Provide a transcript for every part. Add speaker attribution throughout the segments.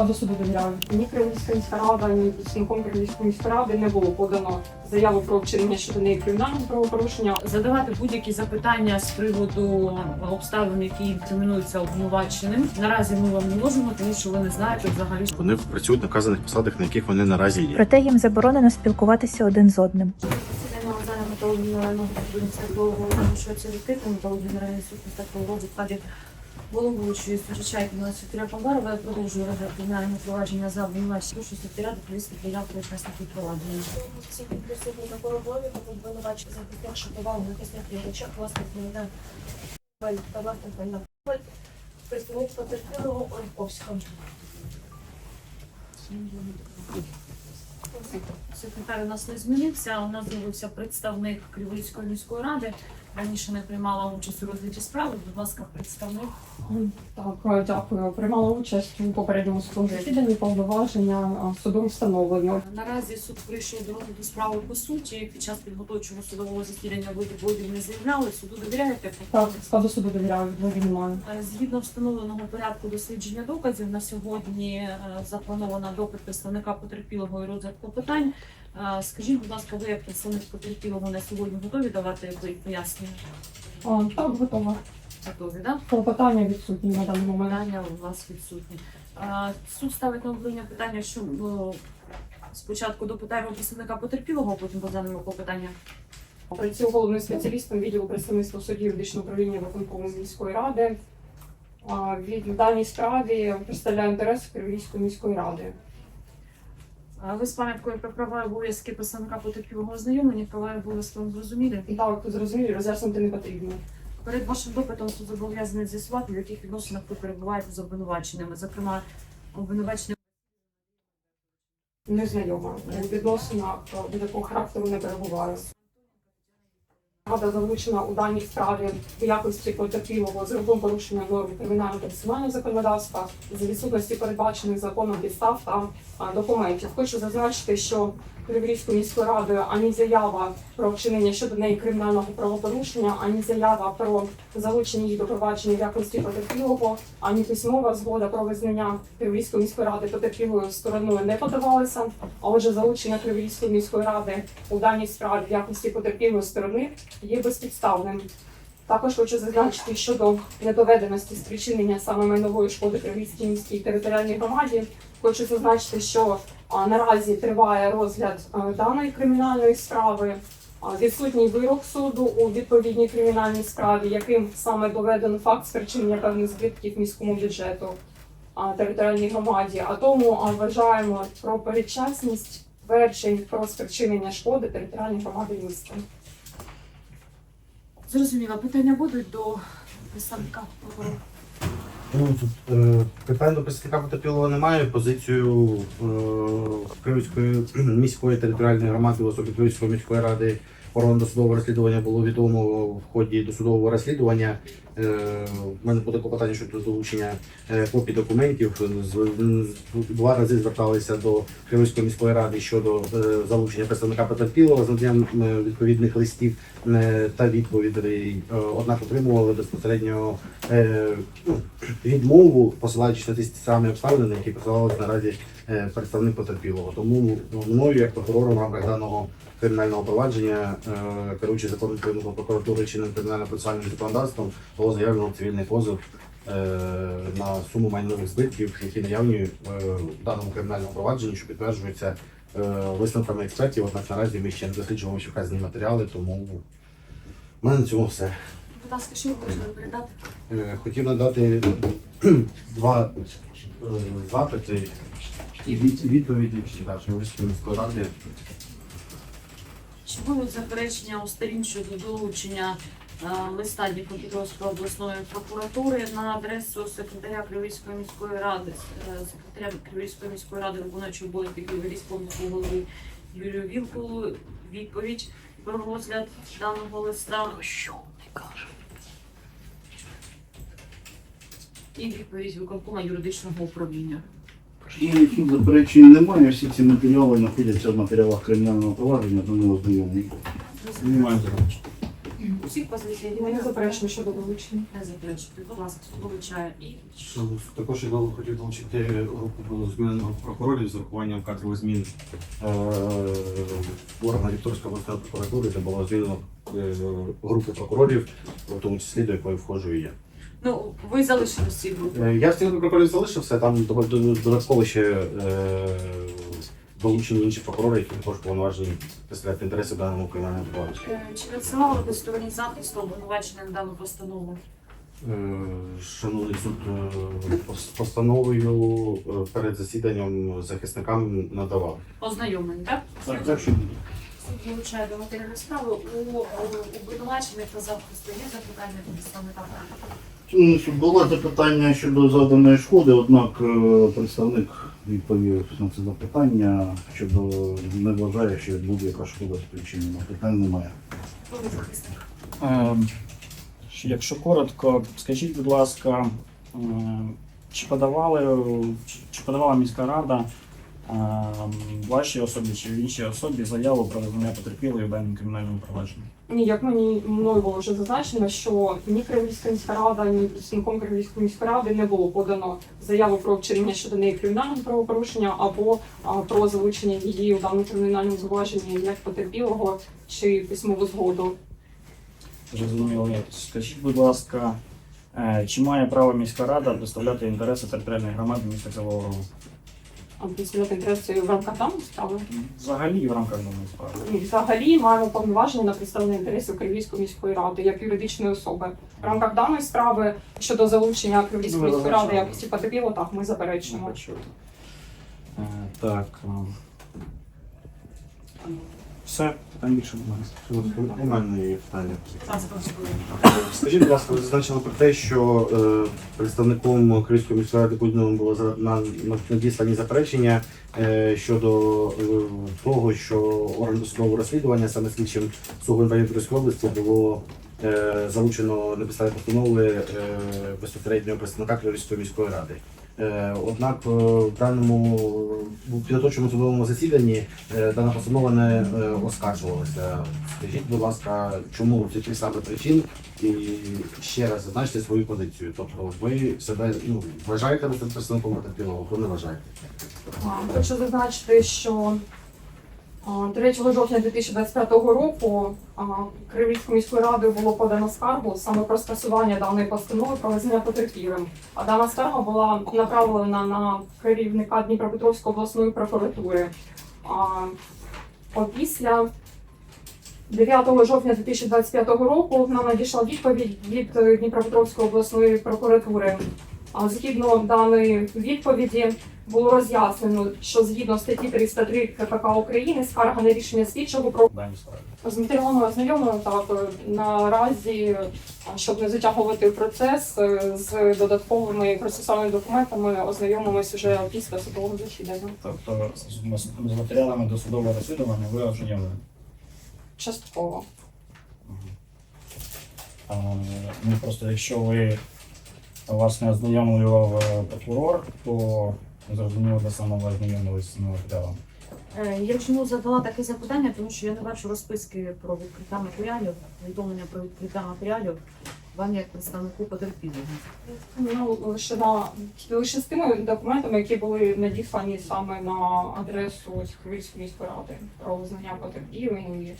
Speaker 1: складу суду довіряю. Ні Кривницька міська рада, ні представником Кривницької міської ради не було подано заяву про вчинення щодо неї кримінального правопорушення.
Speaker 2: задавати будь-які запитання з приводу обставин, які інкримінуються обвинуваченим. Наразі ми вам не можемо, тому що ви не знаєте взагалі.
Speaker 3: Вони працюють на вказаних посадах, на яких вони наразі є.
Speaker 4: Проте їм заборонено спілкуватися один з одним.
Speaker 2: Засідання Озана Металургії Генерального адміністративного що це відкрите Металургії Генеральної суд в складі головуючої Сучайки на Вікторія Павларова. Я продовжую розгляд кримінального провадження за обвинувачення що секретаря до поліції прияв про учасників провадження.
Speaker 5: Всі присутні на колобові, обвинувачення за тих, що повагу на киснях речах, власне, кримінальний та власне кримінальний представник потерпілого Ольховського.
Speaker 2: Секретар у нас не змінився. У нас з'явився представник Кривицької міської ради. Раніше не приймала участь у розгляді справи. Будь ласка, представник.
Speaker 1: Так, е, дякую. Приймала участь у попередньому судовому засіданні повноваження е, суду встановлено.
Speaker 2: Наразі суд прийшов до розгляду справи по суті. Під час підготовчого судового засідання ви відводів не заявляли. Суду довіряєте?
Speaker 1: Так, складу суду довіряю, відводів немає.
Speaker 2: Е, Згідно встановленого порядку дослідження доказів, на сьогодні е, запланована допит представника потерпілого і розгляд клопотань. Скажіть, будь ласка, ви як представник потерпілого на сьогодні готові давати якісь пояснення?
Speaker 1: А, так, готова.
Speaker 2: Готові, так?
Speaker 1: Клопотання відсутні на даний момент.
Speaker 2: Питання у вас відсутні. Суд ставить на обговорення питання, що ну, спочатку допитаємо представника потерпілого, а потім розглянемо клопотання.
Speaker 1: Працюю головним спеціалістом відділу представництва судді юридичного управління виконкому міської ради. А, Від в даній справі представляю інтерес Кривійської міської ради.
Speaker 2: Ви з пам'яткою про права і обов'язки представника потерпілого ознайомлення, права і обов'язки вам зрозуміли.
Speaker 1: І так, зрозуміло, роз'яснити не потрібно.
Speaker 2: Перед вашим допитом суд зобов'язаний з'ясувати, в яких відносинах ви перебуваєте з обвинуваченими. Зокрема, обвинувачення
Speaker 1: Незнайома. Відносина е, до такого характеру не перебуваю. Рада залучена у даній справі в якості потерпілого з грубим порушенням норм кримінального процесуального законодавства за відсутності передбачених законом підстав та документів. Хочу зазначити, що Криворізькою міською радою ані заява про вчинення щодо неї кримінального правопорушення, ані заява про залучення її до провадження в якості потерпілого, ані письмова згода про визнання Криворізької міської ради потерпілою стороною не подавалися. А отже, залучення Криворізької міської ради у даній справі в якості потерпілої сторони є безпідставним. Також хочу зазначити щодо недоведеності спричинення саме майнової шкоди Кривійській міській територіальній громаді. Хочу зазначити, що наразі триває розгляд даної кримінальної справи. Відсутній вирок суду у відповідній кримінальній справі, яким саме доведено факт спричинення певних збитків міському бюджету територіальній громаді. А тому вважаємо про передчасність тверджень про спричинення шкоди територіальній громаді міста.
Speaker 2: зрозуміло. Питання будуть до представника.
Speaker 3: Ну, тут е, питань до представника потерпілого немає. Позицію е, Київської міської територіальної громади особі Київської міської ради органу досудового розслідування було відомо в ході досудового розслідування. Е, в мене буде клопотання щодо долучення е, копій документів. Два рази зверталися до Київської міської ради щодо е, залучення представника потерпілого з наданням е, відповідних листів е, та відповідей. Е, Однак отримували безпосередньо е, ну, відмову, посилаючись на ті самі обставини, які посилалися наразі е, представник потерпілого. Тому мною, як прокурором, рамках даного кримінального провадження, е, керуючи законом України про чинним кримінально-процесуальним законодавством, було заявлено цивільний позов е, на суму майнових збитків, які наявні е, в даному кримінальному провадженні, що підтверджуються е, висновками експертів. Однак наразі ми ще не досліджуємо вказані матеріали, тому в мене на цьому все.
Speaker 2: Будь ласка, що ви хочете передати?
Speaker 3: Хотів надати два запити і відповіді міської міської ради.
Speaker 2: Чи будуть заперечення у сторін щодо долучення е, листа Дніпропетровської обласної прокуратури на адресу секретаря Кривійської міської ради, е, секретаря Кривійської міської ради виконуючого обов'язки Києва міського голови Юрію Вілкулу відповідь про розгляд даного листа. Що не каже? І відповідь виконкома юридичного управління.
Speaker 6: Ніяких заперечень немає, всі ці матеріали знаходяться в матеріалах кримінального провадження, тому ознайомлені.
Speaker 3: Немає заперечень.
Speaker 2: Усіх позицій
Speaker 1: Ми не заперечуємо щодо долучення.
Speaker 2: Не заперечуйте, будь ласка, долучаю. І
Speaker 3: Що, Також я хотів долучити групу змінених прокурорів з урахуванням кадрових змін е, в органах Вікторської обласної прокуратури, де було звільнено е, групу прокурорів, в тому числі до якої входжу і я.
Speaker 2: Ну, ви залишили ці групи.
Speaker 3: Е, Я в стіну прокурорів залишився, там додатково ще е, долучені інші прокурори, які також повноважені представляти інтереси в даному кримінальному провадженні.
Speaker 2: Е, Чи надсилали ви стороні захисту обвинувачення на дану постанову?
Speaker 3: Е, Шановний суд, е, пос- постановою е, перед засіданням захисникам надавав.
Speaker 2: Ознайомлені, так?
Speaker 3: Так, так, що
Speaker 2: Суд долучає до матеріальної справи. У у обвинувачених та захисту є запитання до представника?
Speaker 6: Було запитання щодо заданої шкоди, однак е, представник відповів на це запитання щодо не вважає, що будь-яка шкода спричинена. Питань немає.
Speaker 7: Ем, Якщо коротко, скажіть, будь ласка, чи подавали чи- подавала міська рада вашій особі чи іншій особі заяву про визнання потерпілої в даному кримінальному провадженні?
Speaker 1: Як мені мною було вже зазначено, що ні Кривівська міська рада, ні представником Кривівської міської ради не було подано заяву про вчинення щодо неї кримінального правопорушення або а, про залучення її у даному кримінальному зваженні як потерпілого чи письмову згоду.
Speaker 7: Зрозуміло. Скажіть, будь ласка, е, чи має право міська рада представляти інтереси територіальної громади міста Кривого Рогу?
Speaker 1: А інтереси в рамках даної справи.
Speaker 7: Взагалі в рамках даної справи?
Speaker 1: І взагалі маємо повноваження на представлення інтересів Кривійської міської ради як юридичної особи. В рамках даної справи щодо залучення Кривійської
Speaker 7: Ну,
Speaker 1: міської ради
Speaker 7: зазначили.
Speaker 1: якості потерпілого, так ми заперечуємо.
Speaker 7: Е, Так. ем. Все, питань більше немає.
Speaker 3: У мене є питання. Скажіть, будь ласка, ви зазначили про те, що е, представником Київської міської ради Кузьмином було за- на, на, надіслані заперечення е, щодо е, того, що орган досудового розслідування саме слідчим суду Київської області було е, залучено на підставі постанови е, безпосереднього представника Київської міської ради. Е, Однак е, в даному підготовчому судовому засіданні е, дана постанова не оскаржувалася. Скажіть, будь ласка, чому з яких саме причин і ще раз зазначте свою позицію. Тобто ви себе ну, вважаєте ви представником потерпілого, ви не вважаєте.
Speaker 1: Хочу зазначити, що 3 жовтня 2025 року а, міською радою було подано скаргу саме про скасування даної постанови про визнання потерпілим. А дана скарга була направлена на керівника Дніпропетровської обласної прокуратури. А, Опісля 9 жовтня 2025 року нам надійшла відповідь від Дніпропетровської обласної прокуратури. Згідно даної відповіді, було роз'яснено, що згідно статті 303 КПК України скарга на рішення слідчого про з матеріалами ознайомлено так наразі, щоб не затягувати процес е, з додатковими процесуальними документами, ознайомимося вже після судового засідання.
Speaker 7: Тобто з матеріалами досудового розслідування ви ознайомлені.
Speaker 1: Частково.
Speaker 7: А, Ну просто якщо ви вас не ознайомлював е, прокурор, то зрозуміло, де саме ви ознайомилися з цими матеріалами.
Speaker 2: Е, Я чому задала таке запитання, тому що я не бачу розписки про відкриття матеріалів, повідомлення про відкриття матеріалів вам як представнику потерпілого.
Speaker 1: Ну лише на лише з тими документами, які були надіслані саме на адресу Київської міської ради про визнання потерпілим і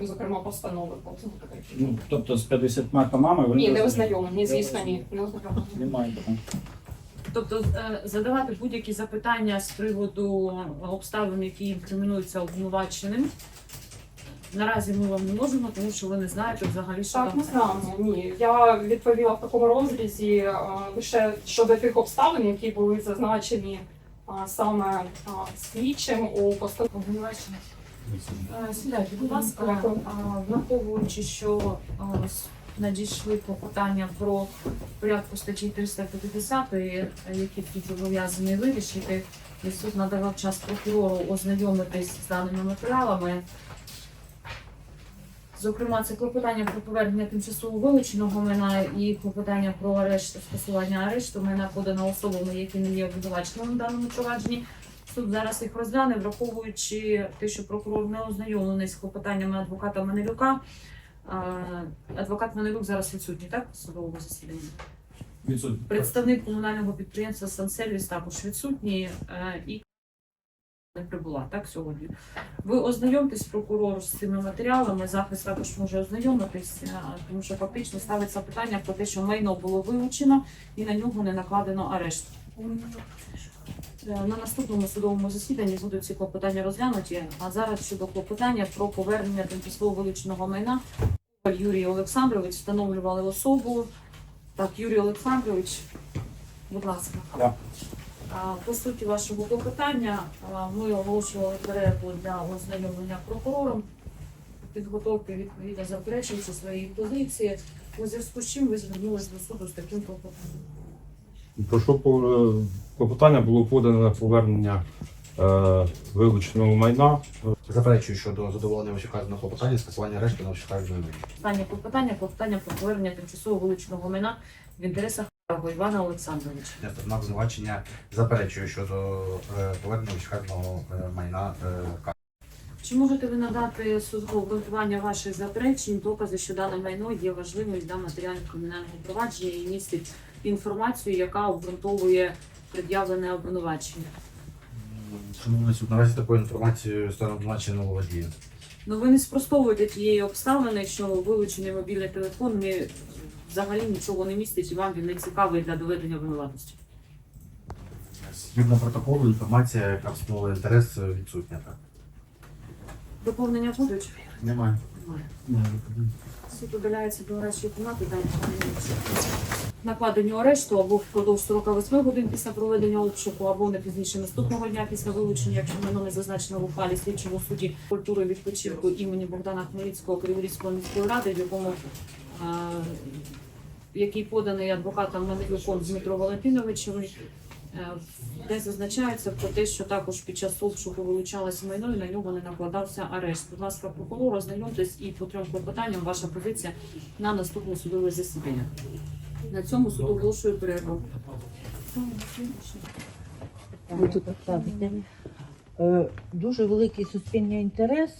Speaker 1: зокрема постанови про це
Speaker 7: Ну, тобто з 50 томами ви
Speaker 1: Ні, не
Speaker 7: ознайомлені?
Speaker 1: ознайомлені, звісно, ні. Не ознайомлені.
Speaker 7: Немає питань.
Speaker 2: Тобто е, задавати будь-які запитання з приводу обставин, які інкримінуються обвинуваченим. Наразі ми вам не можемо, тому що ви не знаєте взагалі, що
Speaker 1: Так,
Speaker 2: там.
Speaker 1: не знаємо. Ні. Я відповіла в такому розрізі е, лише щодо тих обставин, які були зазначені е, саме е, слідчим у постанові.
Speaker 2: Обвинувачений. Е, Сідайте, будь ласка, враховуючи, що а, с- надійшли клопотання про порядку статті 350, е, які тут зобов'язані вирішити, і суд надавав час прокурору ознайомитись з даними матеріалами. Зокрема, це клопотання про повернення тимчасово вилученого майна і клопотання про арешт, скасування арешту майна подано особами, які не є обвинуваченими в даному провадженні. Суд зараз їх розгляне, враховуючи те, що прокурор не ознайомлений з клопотаннями адвоката Манилюка. А, Адвокат Манилюк зараз відсутній, так, в судовому засіданні?
Speaker 8: Відсутні.
Speaker 2: Представник комунального підприємства «Сансервіс» також відсутній е, і не прибула так сьогодні. Ви ознайомтесь прокурор з цими матеріалами. Захист також може ознайомитись, е, тому що фактично ставиться питання про те, що майно було вилучено і на нього не накладено арешт. Е, На наступному судовому засіданні будуть ці клопотання розглянуті. А зараз щодо клопотання про повернення тимчасово вилученого майна Юрій Олександрович встановлювали особу. Так, Юрій Олександрович, будь ласка. А, По суті вашого клопотання ми оголошували перерву для ознайомлення прокурором, підготовки відповідно заперечуючи свої позиції. У зв'язку з чим ви звернулися до суду з таким клопотанням?
Speaker 8: Прошу по- клопотання було подано на повернення е, вилученого майна.
Speaker 3: Заперечую щодо задоволення вищеказаного клопотання, скасування решти на вищеказаної майна.
Speaker 2: Останнє клопотання, клопотання про повернення тимчасово вилученого майна в інтересах Харкова Івана Олександровича.
Speaker 3: Я сторона обвинувачення заперечую щодо е, повернення вищеказаного е, майна е, К.
Speaker 2: Чи можете ви надати суду обґрунтування ваших заперечень, докази, що дане майно є важливим для матеріального кримінального провадження і містить інформацію, яка обґрунтовує пред'явлене обвинувачення?
Speaker 3: Шановний суд, наразі такою інформацією обвинувачення не володіє.
Speaker 2: Ну ви не спростовуєте тієї обставини, що вилучений мобільний телефон не взагалі нічого не містить і вам він не цікавий для доведення винуватості.
Speaker 3: Згідно протоколу, інформація, яка встановила інтерес, відсутня. Так.
Speaker 2: Доповнення будуть?
Speaker 3: Немає.
Speaker 2: Немає. Суд удаляється до нарешті кімнати, далі накладенню арешту або впродовж 48 годин після проведення обшуку, або не пізніше наступного дня після вилучення, якщо воно не зазначено в ухвалі слідчого суді культури відпочинку імені Богдана Хмельницького Криворізької міської ради, в якому е, який поданий адвокатом Дмитро Валентиновичем, е, де зазначається про те, що також під час обшуку вилучалося майно і на нього не накладався арешт. Будь ласка, прокурор, ознайомтесь і по трьом клопотанням ваша позиція на наступне судове засідання. На цьому суд оголошує перерву.
Speaker 9: Е, Дуже великий суспільний інтерес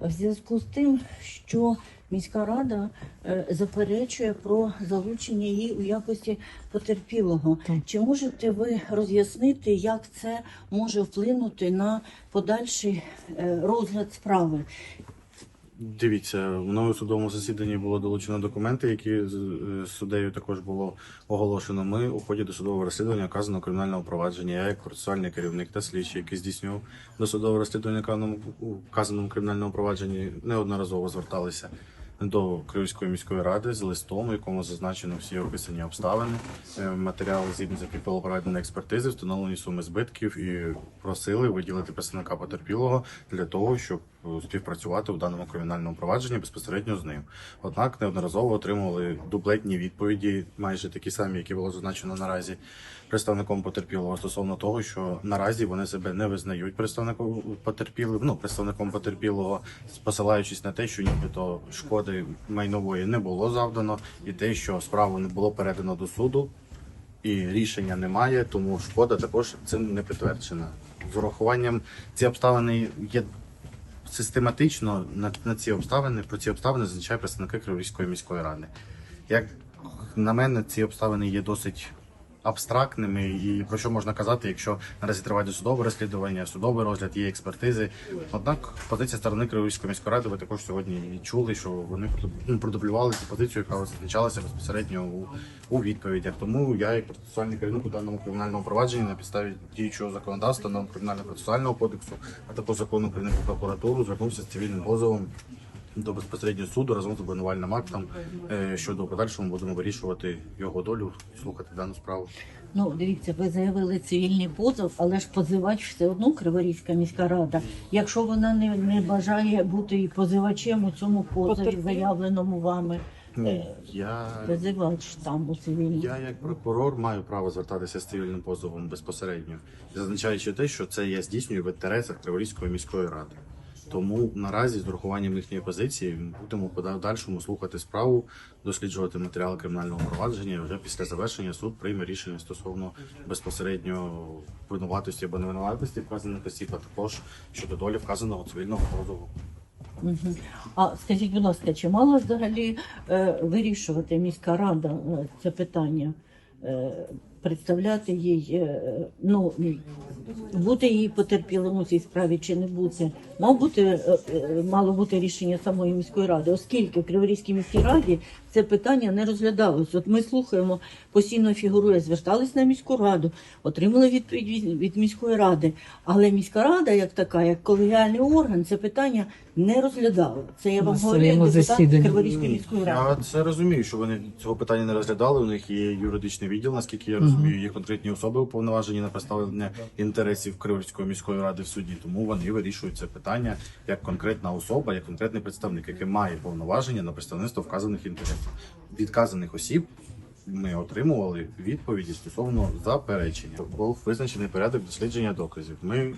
Speaker 9: в зв'язку з тим, що міська рада е, заперечує про залучення її у якості потерпілого. Чи можете ви роз'яснити, як це може вплинути на подальший е, розгляд справи?
Speaker 3: Дивіться, мною у судовому засіданні було долучено документи, які з суддею також було оголошено. Ми у ході досудового розслідування вказаного кримінального провадження. Я як процесуальний керівник та слідчий, який здійснював досудове розслідування у вказаному кримінальному провадженні, неодноразово зверталися до Київської міської ради з листом, у якому зазначено всі описані обставини, е, матеріали згідно з яких експертизи, встановлені суми збитків і просили виділити представника потерпілого для того, щоб співпрацювати у даному кримінальному провадженні безпосередньо з ним. Однак неодноразово отримували дублетні відповіді, майже такі самі, які було зазначено наразі представником потерпілого стосовно того, що наразі вони себе не визнають представником потерпілим, ну представником потерпілого, посилаючись на те, що нібито шкоди майнової не було завдано, і те, що справу не було передано до суду, і рішення немає, тому шкода також цим не підтверджена. З урахуванням ці обставини є систематично на, на ці обставини, про ці обставини зазначає представники Криворізької міської ради. Як на мене, ці обставини є досить абстрактними, і про що можна казати, якщо наразі триває досудове розслідування, судовий розгляд, є експертизи. Однак позиція сторони Криворізької міської ради ви також сьогодні чули, що вони продублювали цю позицію, яка зазначалася безпосередньо у, у відповідях. Тому я, як процесуальний керівник у даному кримінальному провадженні на підставі діючого законодавства, нового кримінально-процесуального кодексу, а також закону про прокуратуру, звернувся з цивільним позовом до безпосередньо суду разом з обвинувальним актом. е, Щодо в подальшому будемо вирішувати його долю, слухати дану справу.
Speaker 9: Ну, дивіться, ви заявили цивільний позов, але ж позивач все одно Криворізька міська рада. Якщо вона не, не бажає бути і позивачем у цьому позові, заявленому вами,
Speaker 3: Ні, я,
Speaker 9: позивач там у цивільній.
Speaker 3: я як прокурор маю право звертатися з цивільним позовом безпосередньо, зазначаючи те, що це я здійснюю в інтересах Криворізької міської ради. Тому наразі з урахуванням їхньої позиції будемо в подальшому слухати справу, досліджувати матеріали кримінального провадження. і Вже після завершення суд прийме рішення стосовно безпосередньо винуватості або невинуватості вказаних осіб, а також щодо долі вказаного цивільного позову.
Speaker 9: А скажіть, будь ласка, чи мала взагалі е, вирішувати міська рада е, це питання? Е, представляти їй, е, ну, бути її потерпілим у цій справі чи не бути? Мав бути, е, е, мало бути рішення самої міської ради, оскільки в Криворізькій міській раді це питання не розглядалось. От ми слухаємо, постійно фігурує, звертались на міську раду, отримали відповідь від, від міської ради. Але міська рада, як така, як колегіальний орган, це питання не розглядала. Це я вам говорю як депутат. Криворізької міської ради.
Speaker 3: Я це розумію, що вони цього питання не розглядали. У них є юридичний відділ, наскільки я розумію, є конкретні особи уповноважені на представлення інтересів Криворізької міської ради в суді. Тому вони вирішують це питання як конкретна особа, як конкретний представник, який має повноваження на представництво вказаних інтересів. Від вказаних осіб ми отримували відповіді стосовно заперечення. Був визначений порядок дослідження доказів. Ми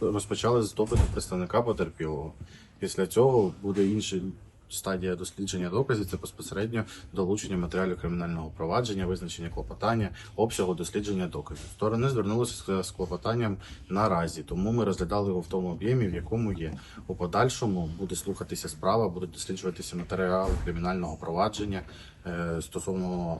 Speaker 3: розпочали з допиту представника потерпілого. Після цього буде інша стадія дослідження доказів. Це безпосередньо долучення матеріалів кримінального провадження, визначення клопотання, обсягу дослідження доказів. Сторони звернулися з- клопотанням наразі, тому ми розглядали його в тому об'ємі, в якому є. У подальшому буде слухатися справа, будуть досліджуватися матеріали кримінального провадження е, стосовно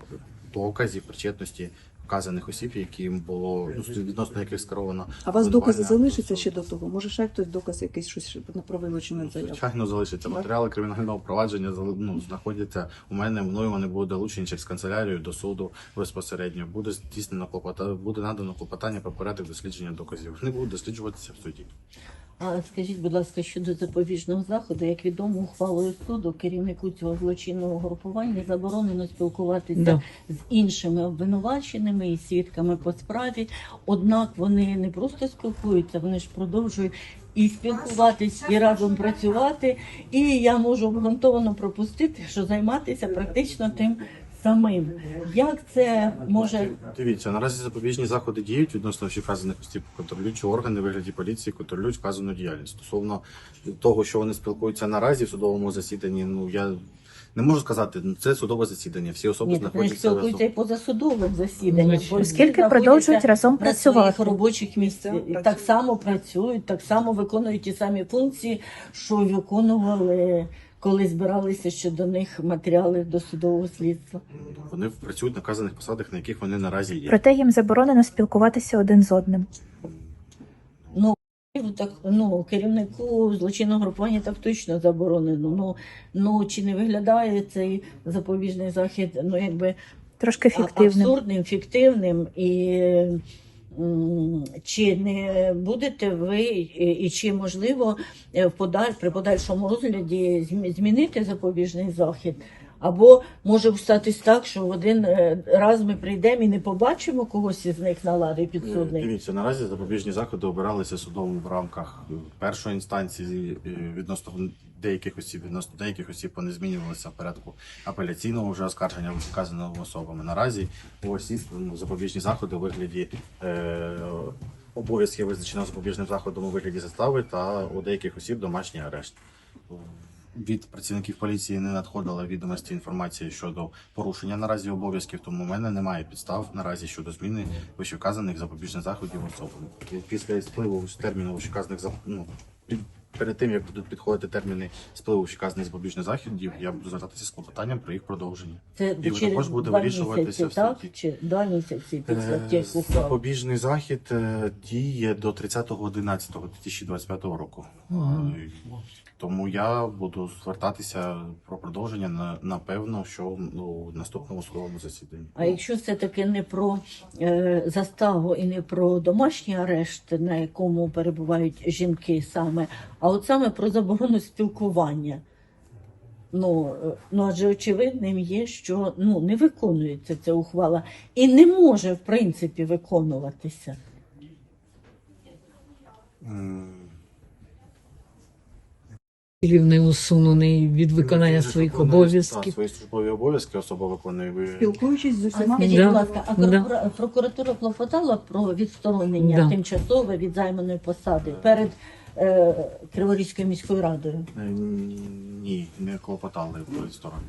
Speaker 3: доказів причетності вказаних осіб, яким було ну, відносно яких скеровано.
Speaker 10: А у вас докази залишаться ще до того? Може, ще хтось доказ якийсь щось про вилучення заяву?
Speaker 3: Звичайно, залишиться матеріали кримінального провадження. Ну, знаходяться у мене. Мною вони будуть долучені через канцелярію до суду безпосередньо. Буде здійснено клопота, буде надано клопотання про порядок дослідження доказів. Вони будуть досліджуватися в суді.
Speaker 9: А скажіть, будь ласка, щодо запобіжного заходу, як відомо, ухвалою суду керівнику цього злочинного групування заборонено спілкуватися
Speaker 10: Да.
Speaker 9: з іншими обвинуваченими і свідками по справі. Однак вони не просто спілкуються, вони ж продовжують і спілкуватись, і разом працювати. І я можу обґрунтовано пропустити, що займатися практично тим самим. Як це може
Speaker 3: Дивіться, наразі запобіжні заходи діють відносно всіх вказаних осіб. Контролюючі органи вигляді поліції контролюють вказану діяльність. Стосовно того, що вони спілкуються наразі в судовому засіданні, ну я не можу сказати. Ну це судове засідання. Всі особи
Speaker 9: ні,
Speaker 3: знаходяться в
Speaker 9: спілкуються і поза судовим засіданням.
Speaker 4: Оскільки продовжують разом
Speaker 9: на своїх
Speaker 4: працювати.
Speaker 9: робочих місцях так само працюють, так само виконують ті самі функції, що виконували, коли збиралися щодо них матеріали до судового слідства.
Speaker 3: Вони працюють на вказаних посадах, на яких вони наразі є.
Speaker 4: Проте їм заборонено спілкуватися один з одним.
Speaker 9: Ну так ну керівнику злочинного групування так точно заборонено. Ну ну чи не виглядає цей запобіжний захід? Ну якби
Speaker 4: Трошки фіктивним.
Speaker 9: абсурдним, фіктивним і. Чи не будете ви і чи можливо е, в подаль, при подальшому розгляді змі- змінити запобіжний захід? Або може статись так, що в один е, раз ми прийдемо і не побачимо когось із них на
Speaker 3: Е,
Speaker 9: підсудних?
Speaker 3: Дивіться, наразі запобіжні заходи обиралися судом в рамках е, першої інстанції е, відносно деяких осіб, відносно деяких осіб вони змінювалися в порядку апеляційного вже оскарження вказаними особами. Наразі у осіб запобіжні заходи у вигляді е, обов'язків визначено запобіжним заходом у вигляді застави та у деяких осіб домашній арешт. Від працівників поліції не надходило відомості інформації щодо порушення наразі обов'язків, тому в мене немає підстав наразі щодо зміни вищевказаних запобіжних заходів особами. Після спливу терміну вищевказаних зап- ну, під- перед тим як будуть підходити терміни спливу вищевказаних запобіжних заходів, я буду звертатися з клопотанням про їх продовження.
Speaker 9: Це
Speaker 3: І
Speaker 9: через
Speaker 3: також буде
Speaker 9: два
Speaker 3: вирішуватися
Speaker 9: місяці, так? Чи два місяці після
Speaker 3: Е,
Speaker 9: тих ухвал?
Speaker 3: Запобіжний захід е, діє до 30.11.2025 року. Е, Тому я буду звертатися про продовження на напевно, що ну, в наступному судовому засіданні.
Speaker 9: А якщо це таки не про е, заставу і не про домашній арешт, на якому перебувають жінки саме, а от саме про заборону спілкування. Ну, е, ну адже очевидним є, що ну, не виконується ця ухвала і не може в принципі виконуватися.
Speaker 10: Він не усунений від виконання
Speaker 3: він
Speaker 10: своїх обов'язків.
Speaker 3: Свої службові обов'язки особа виконує. Ви-
Speaker 10: Спілкуючись з усіма
Speaker 9: скажіть,
Speaker 10: да.
Speaker 9: будь ласка, а
Speaker 10: Да.
Speaker 9: прокуратура клопотала про відсторонення
Speaker 10: Да.
Speaker 9: тимчасове від займаної посади перед е, Криворізькою міською радою?
Speaker 3: Е, Ні, не клопотали про відсторонення.